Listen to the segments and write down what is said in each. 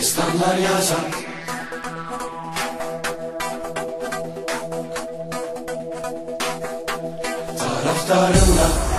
Destanlar yazan Taraftarımla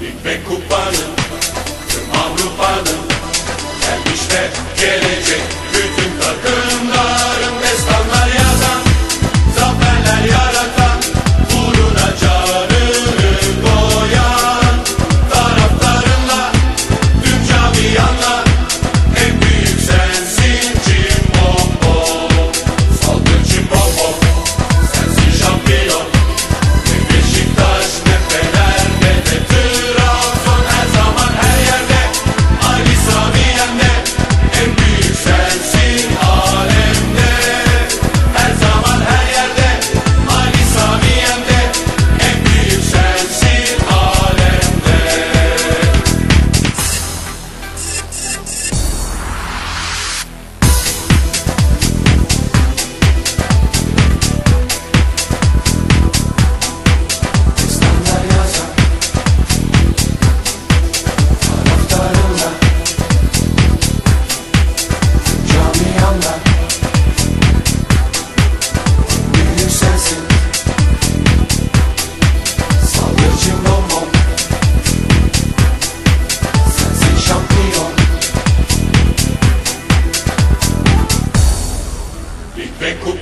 Bitmek kupanın, tüm Avrupa'nın Gelmiş ve gelecek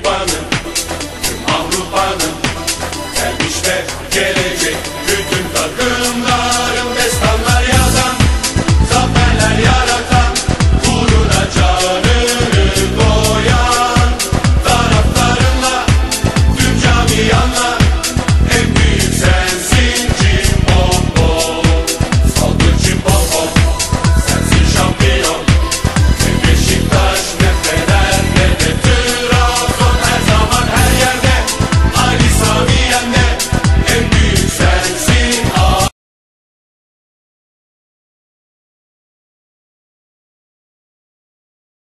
Avrupa'nın, tüm Avrupa'nın gelmiş de